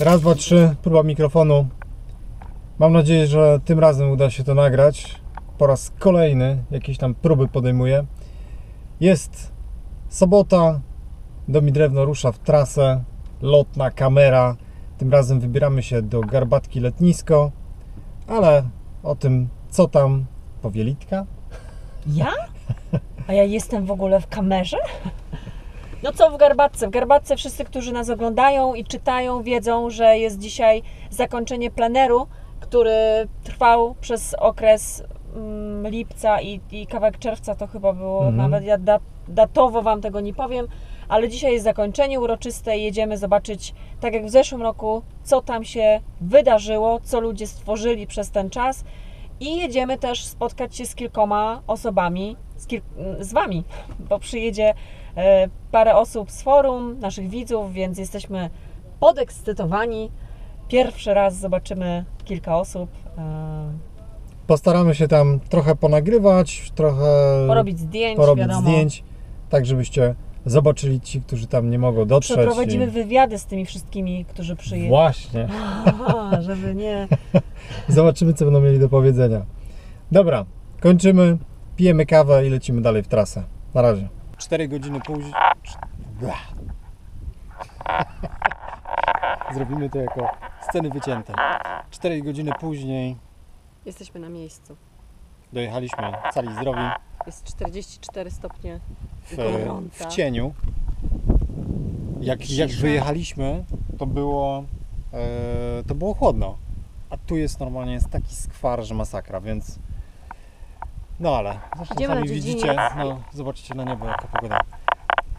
Raz, dwa, trzy, próba mikrofonu. Mam nadzieję, że tym razem uda się to nagrać. Po raz kolejny jakieś tam próby podejmuję. Jest sobota, Domi Drewno rusza w trasę, lotna kamera. Tym razem wybieramy się do Garbatki Letnisko, ale o tym, co tam, powie Litka. Ja? A ja jestem w ogóle w kamerze? No co w Garbatce? W Garbatce wszyscy, którzy nas oglądają i czytają, wiedzą, że jest dzisiaj zakończenie pleneru, który trwał przez okres mm, lipca i, i kawałek czerwca to chyba było, Mhm. nawet ja da, datowo Wam tego nie powiem, ale dzisiaj jest zakończenie uroczyste i jedziemy zobaczyć, tak jak w zeszłym roku, co tam się wydarzyło, co ludzie stworzyli przez ten czas i jedziemy też spotkać się z kilkoma osobami, z, kil- z Wami, bo przyjedzie e, parę osób z forum, naszych widzów, więc jesteśmy podekscytowani. Pierwszy raz zobaczymy kilka osób, e, Postaramy się tam trochę ponagrywać, trochę porobić zdjęć, porobić wiadomo. zdjęć, tak żebyście zobaczyli ci, którzy tam nie mogą dotrzeć. Przeprowadzimy i- wywiady z tymi wszystkimi, którzy przyjedą, Właśnie. żeby nie... Zobaczymy, co będą mieli do powiedzenia. Dobra, kończymy, pijemy kawę i lecimy dalej w trasę. Na razie. 4 godziny później. Zrobimy to jako sceny wycięte. 4 godziny później Jesteśmy na miejscu. dojechaliśmy cali zdrowi Jest 44 stopnie w, gorąca. w cieniu. Jak, jak wyjechaliśmy, to było, e, to było chłodno. A tu jest normalnie jest taki skwar, że masakra, więc. No ale zresztą Idziemy na sami dziedziniec. widzicie, no zobaczycie na niebo jaka pogoda.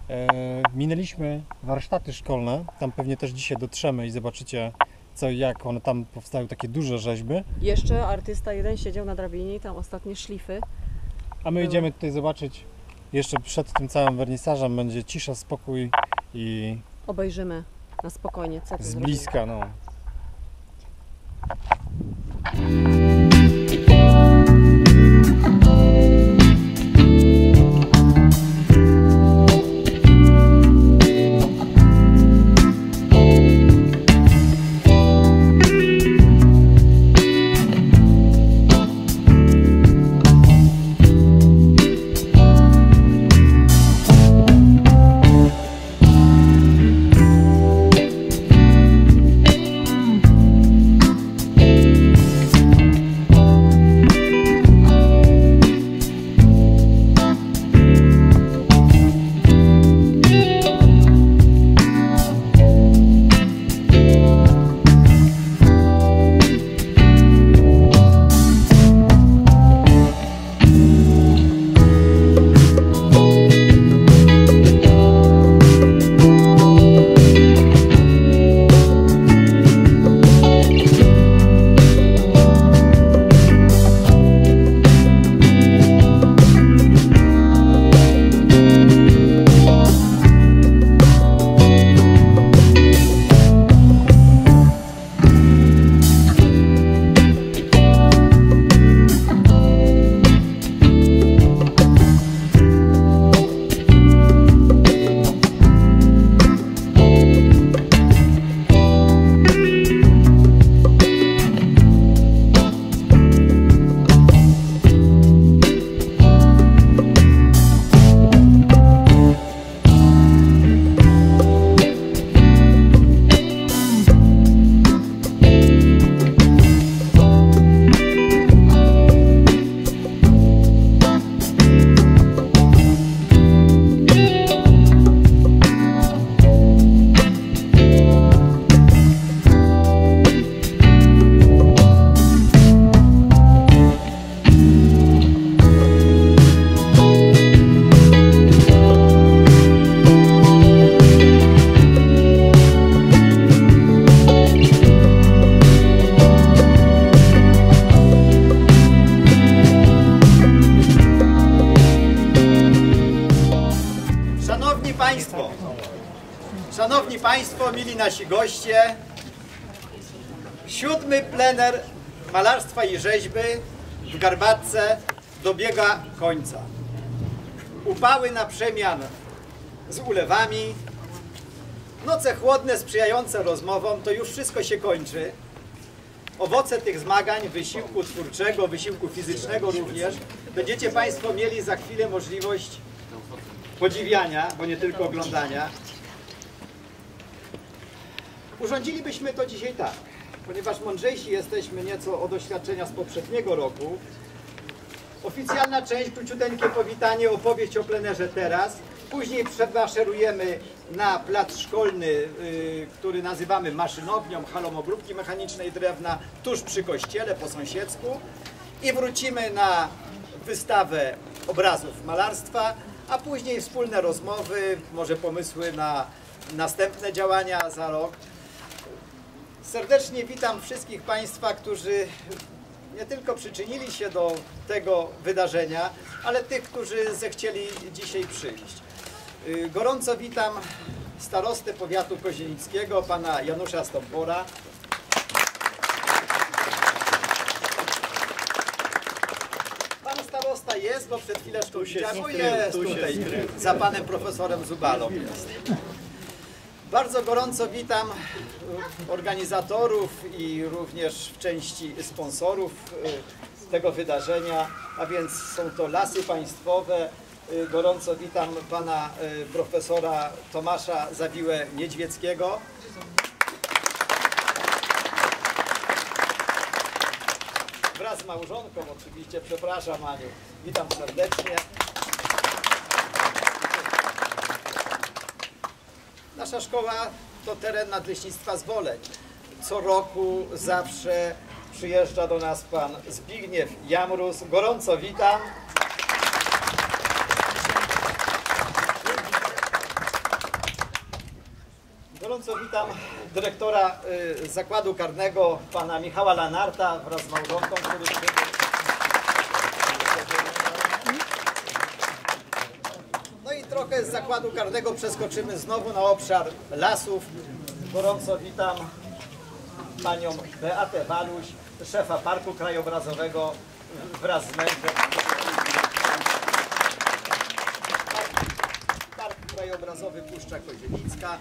E, minęliśmy warsztaty szkolne, tam pewnie też dzisiaj dotrzemy i zobaczycie co i jak one tam powstały takie duże rzeźby. Jeszcze artysta jeden siedział na drabinie i tam ostatnie szlify. A my idziemy tutaj zobaczyć jeszcze przed tym całym wernisażem będzie cisza, spokój i Obejrzymy na spokojnie, co tu z zrobimy. bliska, no. Szanowni Państwo, mili nasi goście, siódmy plener malarstwa i rzeźby w Garbatce dobiega końca. upały na przemian z ulewami, noce chłodne sprzyjające rozmowom, to już wszystko się kończy. Owoce tych zmagań, wysiłku twórczego, wysiłku fizycznego również, będziecie Państwo mieli za chwilę możliwość podziwiania, bo nie tylko oglądania. Urządzilibyśmy to dzisiaj tak, ponieważ mądrzejsi jesteśmy nieco od doświadczenia z poprzedniego roku. Oficjalna część, króciuteńkie powitanie, opowieść o plenerze teraz. Później przemaszerujemy na plac szkolny, y, który nazywamy maszynownią, halą obróbki mechanicznej drewna, tuż przy kościele, po sąsiedzku. I wrócimy na wystawę obrazów malarstwa, a później wspólne rozmowy, może pomysły na następne działania za rok. Serdecznie witam wszystkich Państwa, którzy nie tylko przyczynili się do tego wydarzenia, ale tych, którzy zechcieli dzisiaj przyjść. Y, Gorąco witam starostę powiatu kozienickiego, pana Janusza Stompora. Pan starosta jest, bo przed chwileczką widziałem, o jest tutaj, za panem profesorem Zubalą jest. Bardzo gorąco witam organizatorów i również w części sponsorów y, tego wydarzenia, a więc są to Lasy Państwowe. Y, Gorąco witam pana y, profesora Tomasza Zawiłę-Niedźwieckiego. Wraz z małżonką oczywiście, przepraszam Aniu, witam serdecznie. Nasza szkoła to teren Nadleśnictwa Zwoleń. Co roku zawsze przyjeżdża do nas pan Zbigniew Jamrus. Gorąco witam. Gorąco witam dyrektora y, zakładu karnego, pana Michała Lanarta wraz z małżonką, który. No i trochę z zakładu karnego przeskoczymy znowu na obszar lasów. Gorąco witam panią Beatę Waluś, szefa Parku Krajobrazowego wraz z mężem. Park Krajobrazowy Puszcza Kozienicka.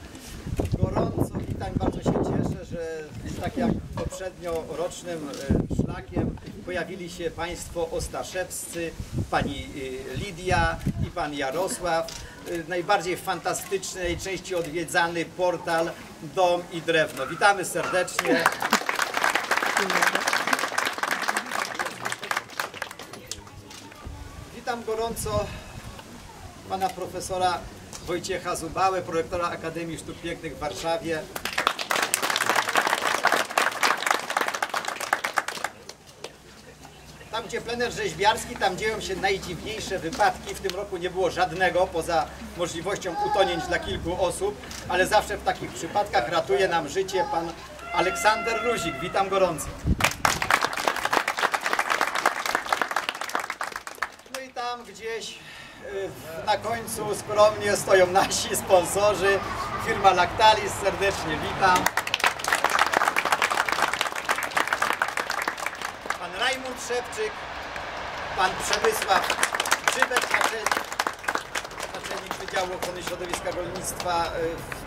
Witam, bardzo się cieszę, że tak jak poprzednio rocznym e, szlakiem pojawili się Państwo ostaszewscy, Pani e, Lidia i Pan Jarosław. E, Najbardziej fantastycznej części odwiedzany portal Dom i Drewno. Witamy serdecznie. Witam gorąco pana profesora Wojciecha Zubałę, prorektora Akademii Sztuk Pięknych w Warszawie. Tam, gdzie plener rzeźbiarski, tam dzieją się najdziwniejsze wypadki. W tym roku nie było żadnego, poza możliwością utonięć dla kilku osób, ale zawsze w takich przypadkach ratuje nam życie pan Aleksander Luzik. Witam gorąco. No i tam gdzieś y, na końcu skromnie stoją nasi sponsorzy, firma Lactalis, serdecznie witam. Pan Rajmund Szewczyk, pan Przemysław Grzybek, naczelnik, Wydziału Ochrony Środowiska Rolnictwa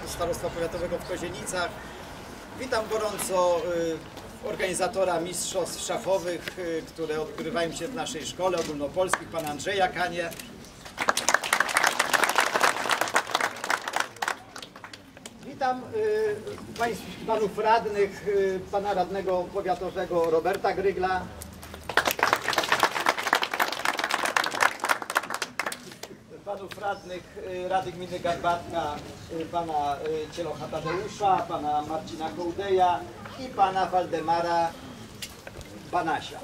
y, Starostwa Powiatowego w Kozienicach. Witam gorąco y, organizatora mistrzostw szachowych, y, które odgrywają się w naszej szkole ogólnopolskich, pana Andrzeja Kanie. Witam y, panów radnych, y, pana radnego powiatowego Roberta Grygla. Panów radnych y, Rady Gminy Garbatka, y, pana y, Cielocha Tadeusza, pana Marcina Kołdeja i pana Waldemara Banasia.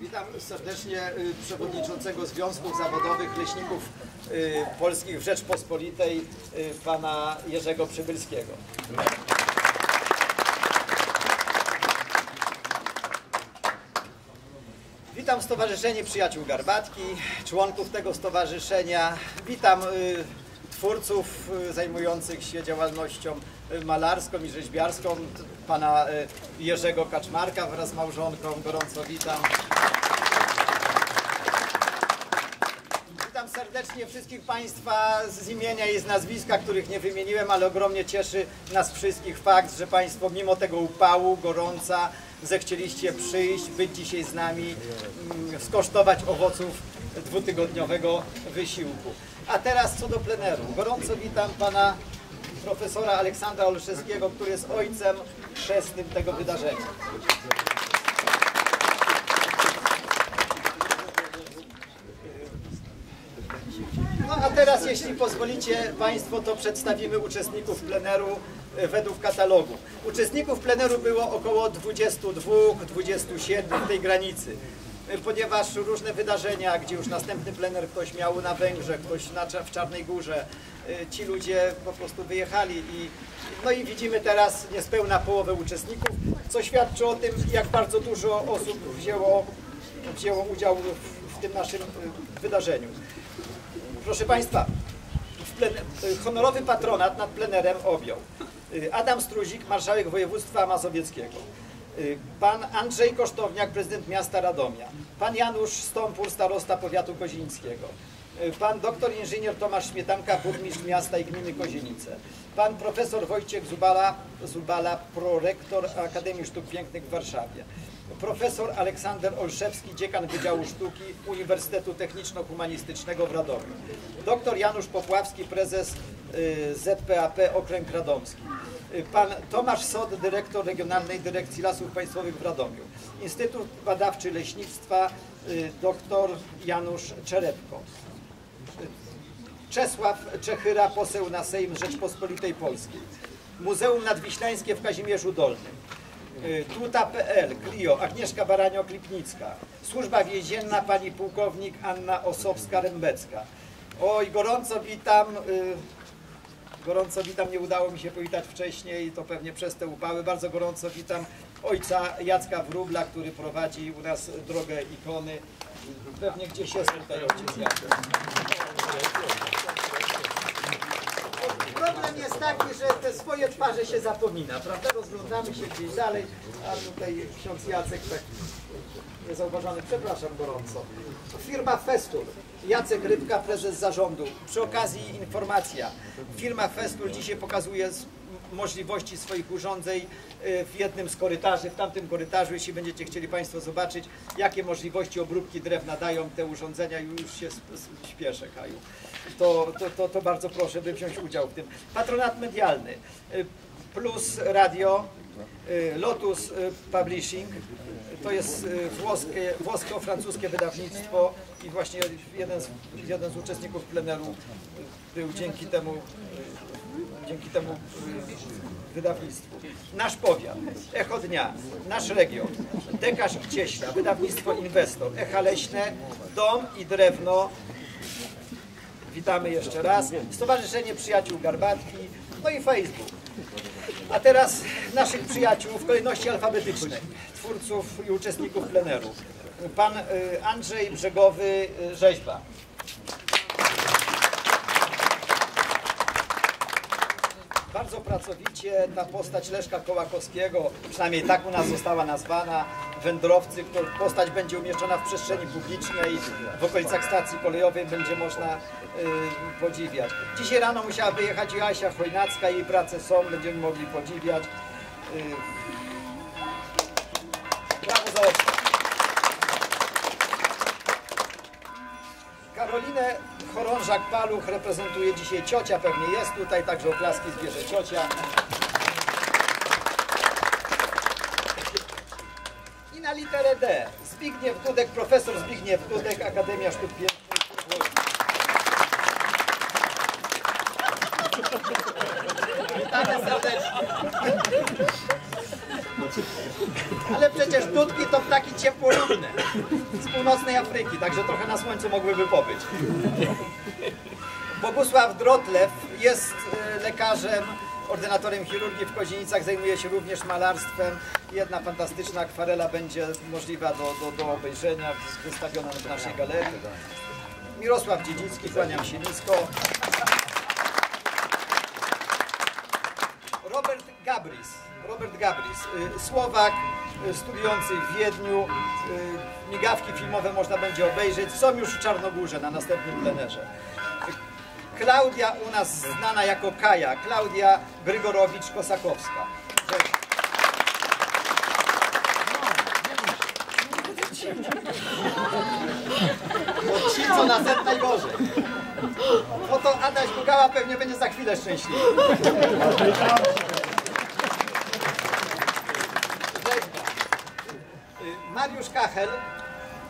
Witam serdecznie y, przewodniczącego Związków Zawodowych Leśników y, Polskich w Rzeczpospolitej, y, pana Jerzego Przybylskiego. Witam Stowarzyszenie Przyjaciół Garbatki, członków tego stowarzyszenia. Witam twórców zajmujących się działalnością malarską i rzeźbiarską, pana Jerzego Kaczmarka wraz z małżonką. Gorąco witam. Witam serdecznie wszystkich Państwa z imienia i z nazwiska, których nie wymieniłem, ale ogromnie cieszy nas wszystkich fakt, że Państwo mimo tego upału, gorąca, zechcieliście przyjść, być dzisiaj z nami, mm, skosztować owoców dwutygodniowego wysiłku. A teraz co do pleneru. Gorąco witam Pana profesora Aleksandra Olszewskiego, który jest ojcem chrzestnym tego wydarzenia. No a teraz, jeśli pozwolicie Państwo, to przedstawimy uczestników pleneru e, według katalogu. Uczestników pleneru było około 22-27 w tej granicy, E, ponieważ różne wydarzenia, gdzie już następny plener ktoś miał na Węgrzech, ktoś na, w Czarnej Górze, e, ci ludzie po prostu wyjechali i no i widzimy teraz niespełna połowę uczestników, co świadczy o tym, jak bardzo dużo osób wzięło, wzięło udział w, w tym naszym wydarzeniu. Proszę Państwa, honorowy patronat nad plenerem objął y, Adam Struzik, marszałek województwa mazowieckiego, y, pan Andrzej Kosztowniak, prezydent miasta Radomia, pan Janusz Stąpur, starosta powiatu kozińskiego, y, pan doktor inżynier Tomasz Śmietanka, burmistrz miasta i gminy Kozienice, pan profesor Wojciech Zubala, Zubala prorektor Akademii Sztuk Pięknych w Warszawie, profesor Aleksander Olszewski, dziekan Wydziału Sztuki Uniwersytetu Techniczno-Humanistycznego w Radomiu, doktor Janusz Popławski, prezes y, ZPAP Okręg Radomski, y, pan Tomasz Sod, dyrektor Regionalnej Dyrekcji Lasów Państwowych w Radomiu, Instytut Badawczy Leśnictwa, y, doktor Janusz Czerepko, Czesław Czechyra, poseł na Sejm Rzeczpospolitej Polskiej. Muzeum Nadwiślańskie w Kazimierzu Dolnym. Y, Tuta.pl, Clio, Agnieszka Baranio-Klipnicka. Służba Więzienna, pani pułkownik Anna Osowska-Rębecka. Oj, gorąco witam. y, Gorąco witam, nie udało mi się powitać wcześniej, to pewnie przez te upały. Bardzo gorąco witam ojca Jacka Wróbla, który prowadzi u nas drogę ikony. Pewnie gdzieś jest tutaj ojciec Jacek. Problem jest taki, że te swoje twarze się zapomina, prawda? Rozglądamy się gdzieś dalej, a tutaj ksiądz Jacek tak niezauważony, przepraszam gorąco. Firma Festul, Jacek Rybka, prezes zarządu. Przy okazji informacja, firma Festul dzisiaj pokazuje możliwości swoich urządzeń y, w jednym z korytarzy, w tamtym korytarzu, jeśli będziecie chcieli Państwo zobaczyć, jakie możliwości obróbki drewna dają te urządzenia, już się śpieszę, Kaju. To, to, to, to bardzo proszę, by wziąć udział w tym. Patronat medialny, y, plus radio, y, Lotus y, Publishing, to jest włoskie, włosko-francuskie wydawnictwo i właśnie jeden z, jeden z uczestników pleneru był dzięki temu, dzięki temu wydawnictwu. Nasz powiat, Echo Dnia, Nasz Region, Dekarz Cieśla, wydawnictwo Inwestor, Echa Leśne, Dom i Drewno, witamy jeszcze raz, Stowarzyszenie Przyjaciół Garbatki, no i Facebook. A teraz naszych przyjaciół w kolejności alfabetycznej, twórców i uczestników pleneru. Pan y, Andrzej Brzegowy, y, rzeźba. Bardzo pracowicie ta postać Leszka Kołakowskiego, przynajmniej tak u nas została nazwana, wędrowcy, której postać będzie umieszczona w przestrzeni publicznej, w okolicach stacji kolejowej będzie można y, podziwiać. Dzisiaj rano musiała wyjechać Joasia Chojnacka, jej prace są, będziemy mogli podziwiać. Y, Chorążak-Paluch reprezentuje dzisiaj ciocia, pewnie jest tutaj, także oklaski zbierze ciocia. I na literę D. Zbigniew Dudek, profesor Zbigniew Dudek, Akademia Sztuk Pięknych. Witamy serdecznie. Ale przecież dudki to ptaki ciepłolubne z północnej Afryki, także trochę na słońcu mogłyby pobyć. Bogusław Drotlew jest e, lekarzem, ordynatorem chirurgii w Kozienicach, zajmuje się również malarstwem. Jedna fantastyczna akwarela będzie możliwa do, do, do obejrzenia, wystawiona w naszej galerii. Mirosław Dziedzicki, kłaniam się nisko. Robert Gabris. Robert Gabris, y, Słowak, y, studiujący w Wiedniu. y, Migawki filmowe można będzie obejrzeć. Są już w Czarnogórze na następnym plenerze. Klaudia u nas znana jako Kaja, Klaudia Grygorowicz-Kosakowska. Cześć. Bo ci, co na set najgorzej. No to Adaś Bugała pewnie będzie za chwilę szczęśliwy. Mariusz Kachel.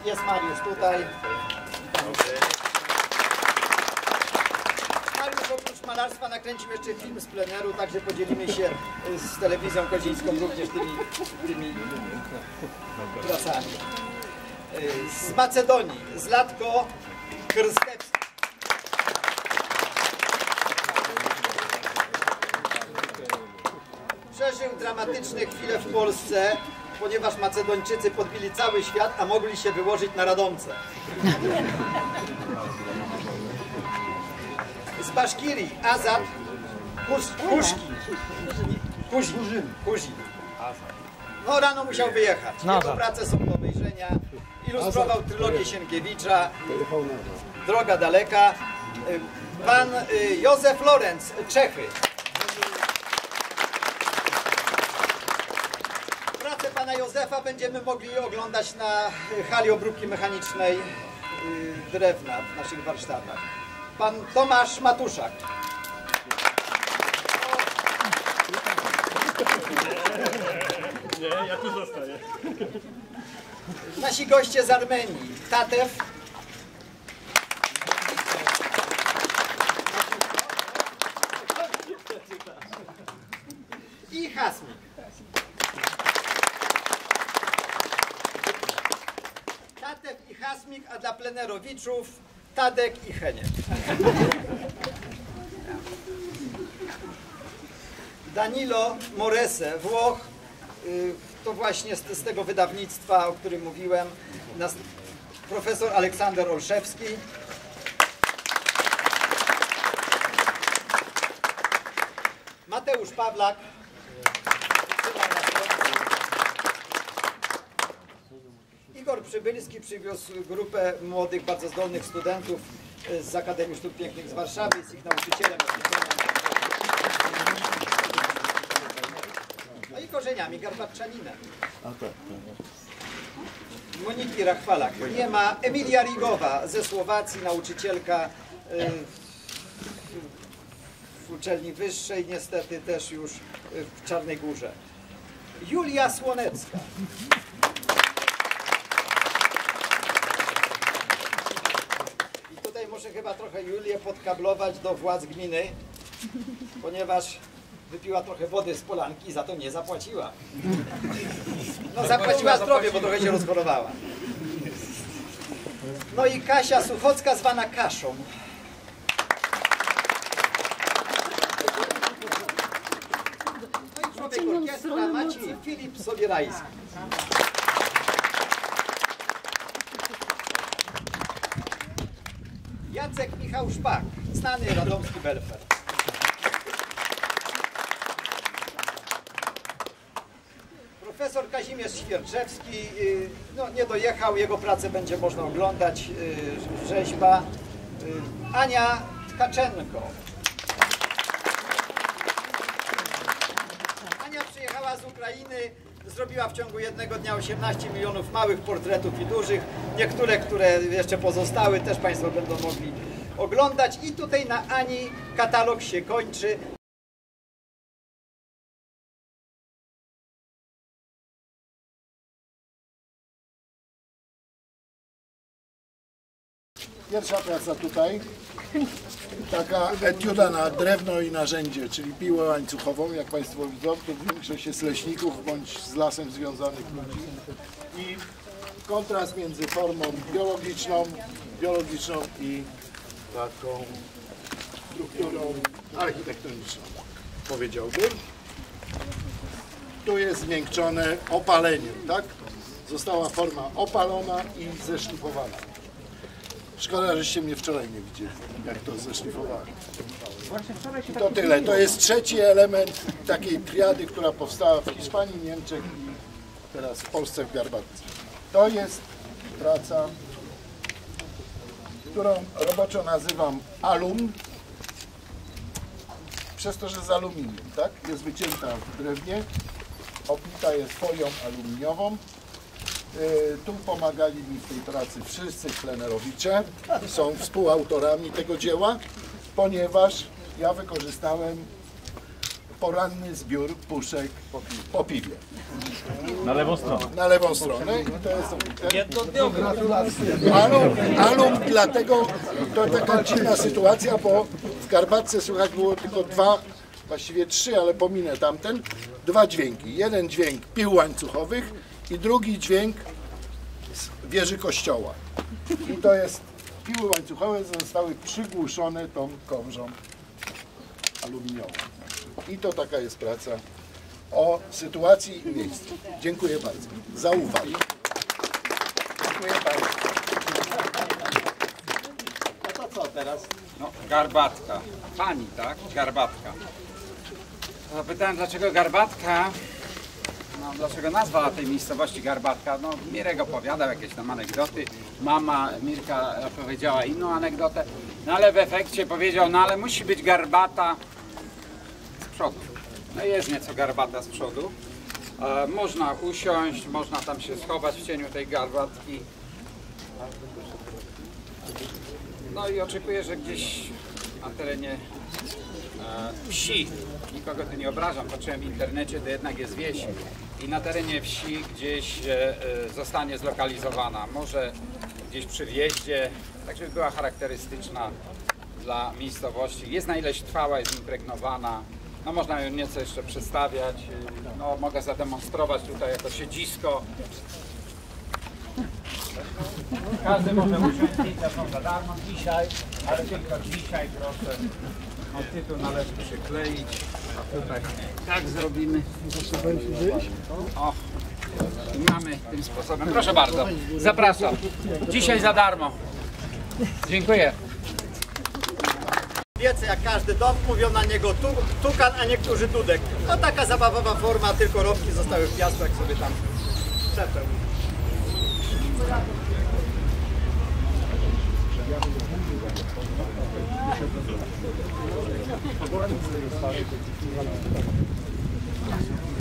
Jest Mariusz tutaj. Mariusz oprócz malarstwa nakręcił jeszcze film z pleneru, także podzielimy się y, z telewizją kozińską również tymi, tymi pracami. Y, Z Macedonii, Zlatko Krstewski. Przeżył dramatyczne chwile w Polsce, ponieważ Macedończycy podbili cały świat, a mogli się wyłożyć na Radomce. Z Baszkirii, Azad Kuszkin. Kuzin. Kuzin. No rano musiał wyjechać. Jego prace są do obejrzenia. Ilustrował trylogię Sienkiewicza. Droga daleka. Y, Pan y, Józef Lorenz, Czechy. Józefa będziemy mogli oglądać na hali obróbki mechanicznej y, drewna w naszych warsztatach. Pan Tomasz Matuszak. Nie, ja tu zostaję. Nasi goście z Armenii. Tatew. I Hasmik. Tatew a dla plenerowiczów Tadek i Heniek. Danilo Morese, Włoch, y, to właśnie z, z tego wydawnictwa, o którym mówiłem, nas, profesor Aleksander Olszewski. Mateusz Pawlak. Przybylski przywiózł grupę młodych, bardzo zdolnych studentów y, z Akademii Sztuk Pięknych z Warszawy, jest ich nauczycielem. No i korzeniami garbarczaninem. Moniki Rachwalak nie ma. Emilia Rigowa ze Słowacji, nauczycielka y, w uczelni wyższej, niestety też już w Czarnej Górze. Julia Słonecka. I tutaj muszę chyba trochę Julię podkablować do władz gminy, ponieważ wypiła trochę wody z polanki i za to nie zapłaciła. No zapłaciła zdrowie, bo trochę się rozchorowała. No i Kasia Suchocka zwana Kaszą. No i człowiek orkiestra Maciej Filip Sobierajski. Jacek Michał Szpak, znany radomski belfer. Profesor Kazimierz Świerczewski y, no, nie dojechał, jego pracę będzie można oglądać, y, rzeźba. Y, Ania Tkaczenko. Ania przyjechała z Ukrainy, zrobiła w ciągu jednego dnia 18 milionów małych portretów i dużych. Niektóre, które jeszcze pozostały, też Państwo będą mogli oglądać. I tutaj na Ani katalog się kończy. Pierwsza praca tutaj, taka etiuda na drewno i narzędzie, czyli piłę łańcuchową, jak Państwo widzą, to większość jest leśników bądź z lasem związanych ludzi. I kontrast między formą biologiczną, biologiczną i taką strukturą architektoniczną, powiedziałbym. Tu jest zmiękczone opaleniem, tak? Została forma opalona i zeszlifowana. Szkoda, żeście mnie wczoraj nie widzieli, jak to zeszlifowałem. I to tyle. To jest trzeci element takiej triady, która powstała w Hiszpanii, Niemczech i teraz w Polsce w Garbatce. To jest praca, którą roboczo nazywam alum, przez to, że z aluminium, tak? Jest wycięta w drewnie, obita jest folią aluminiową. Yy, Tu pomagali mi w tej pracy wszyscy plenerowicze, są współautorami tego dzieła, ponieważ ja wykorzystałem poranny zbiór puszek po piwie. Na lewą stronę. Na lewą stronę i to jest obite. Alum, alum dlatego to taka dziwna sytuacja, bo w Garbatce słychać było tylko dwa, właściwie trzy, ale pominę tamten, dwa dźwięki. Jeden dźwięk pił łańcuchowych i drugi dźwięk z wieży kościoła. I to jest, piły łańcuchowe zostały przygłuszone tą korżą aluminiową. I to taka jest praca o sytuacji i miejscu. Dziękuję bardzo za uwagę. Dziękuję Państwu. A to co teraz? No, garbatka. Pani, tak? Garbatka. Zapytałem, dlaczego garbatka? No, dlaczego nazwa tej miejscowości Garbatka? No, Mirek opowiadał jakieś tam anegdoty. Mama Mirka opowiedziała inną anegdotę. No, ale w efekcie powiedział, no ale musi być garbata z przodu. No jest nieco garbata z przodu. E, można usiąść, można tam się schować w cieniu tej garbatki. No i oczekuję, że gdzieś na terenie e, wsi, nikogo tu nie obrażam, patrzyłem w internecie, to jednak jest wieś i na terenie wsi gdzieś e, e, zostanie zlokalizowana, może gdzieś przy wjeździe, tak żeby była charakterystyczna dla miejscowości. Jest na ileś trwała, jest impregnowana, no można ją nieco jeszcze przedstawiać, no mogę zademonstrować tutaj jako siedzisko, każdy może usiąść, zdjęcia są za darmo. Dzisiaj, ale tylko dzisiaj proszę. No tytuł należy przykleić. A tutaj tak zrobimy. O, i mamy tym sposobem. Proszę bardzo, zapraszam. Dzisiaj za darmo. Dziękuję. Wiece jak każdy dom, mówią na niego tu, tukan, a niektórzy dudek. No taka zabawowa forma, tylko rowki zostały w piasek sobie tam przepeł.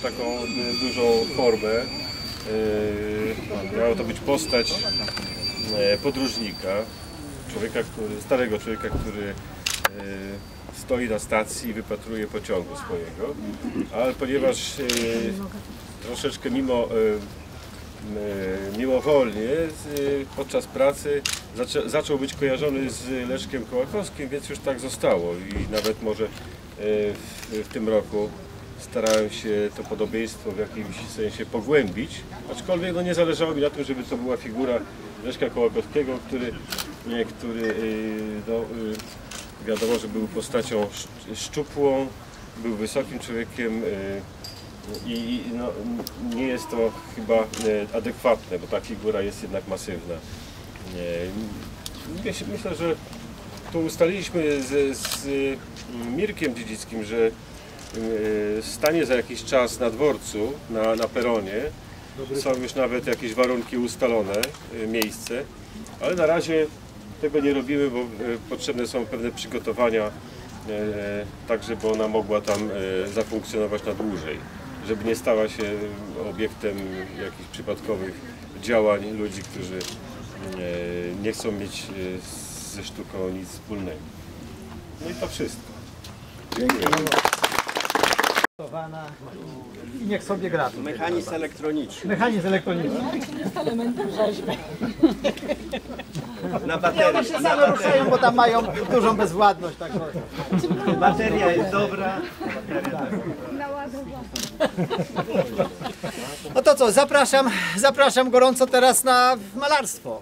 Taką y, dużą formę. Y, Miała to być postać y, podróżnika, człowieka, który, starego człowieka, który stoi na stacji i wypatruje pociągu swojego. Ale ponieważ troszeczkę mimo mimowolnie y, podczas pracy zaczął być kojarzony z Leszkiem Kołakowskim, więc już tak zostało. I nawet może y, w, tym roku starałem się to podobieństwo w jakimś sensie pogłębić, aczkolwiek no, nie zależało mi na tym, żeby to była figura Leszka Kołakowskiego, który, który no, wiadomo, że był postacią sz- szczupłą, był wysokim człowiekiem, i no, nie jest to chyba e, adekwatne, bo ta figura jest jednak masywna. Myśl- Myślę, że tu ustaliliśmy z, z mm, Mirkiem Dziedzickim, że e, stanie za jakiś czas na dworcu, na, na peronie. Są już nawet jakieś warunki ustalone, e, miejsce, ale na razie tego nie robimy, bo e, potrzebne są pewne przygotowania, e, tak żeby ona mogła tam e, zafunkcjonować na dłużej, żeby nie stała się obiektem jakichś przypadkowych działań ludzi, którzy e, nie chcą mieć e, ze sztuką nic wspólnego. No i to wszystko. i niech sobie gra. Mechanizm elektroniczny. Mechanizm elektroniczny. Na baterię. się same ruszają, bo tam mają dużą bezwładność. Tak Bateria jest dobra. No to co, zapraszam, zapraszam gorąco teraz na malarstwo.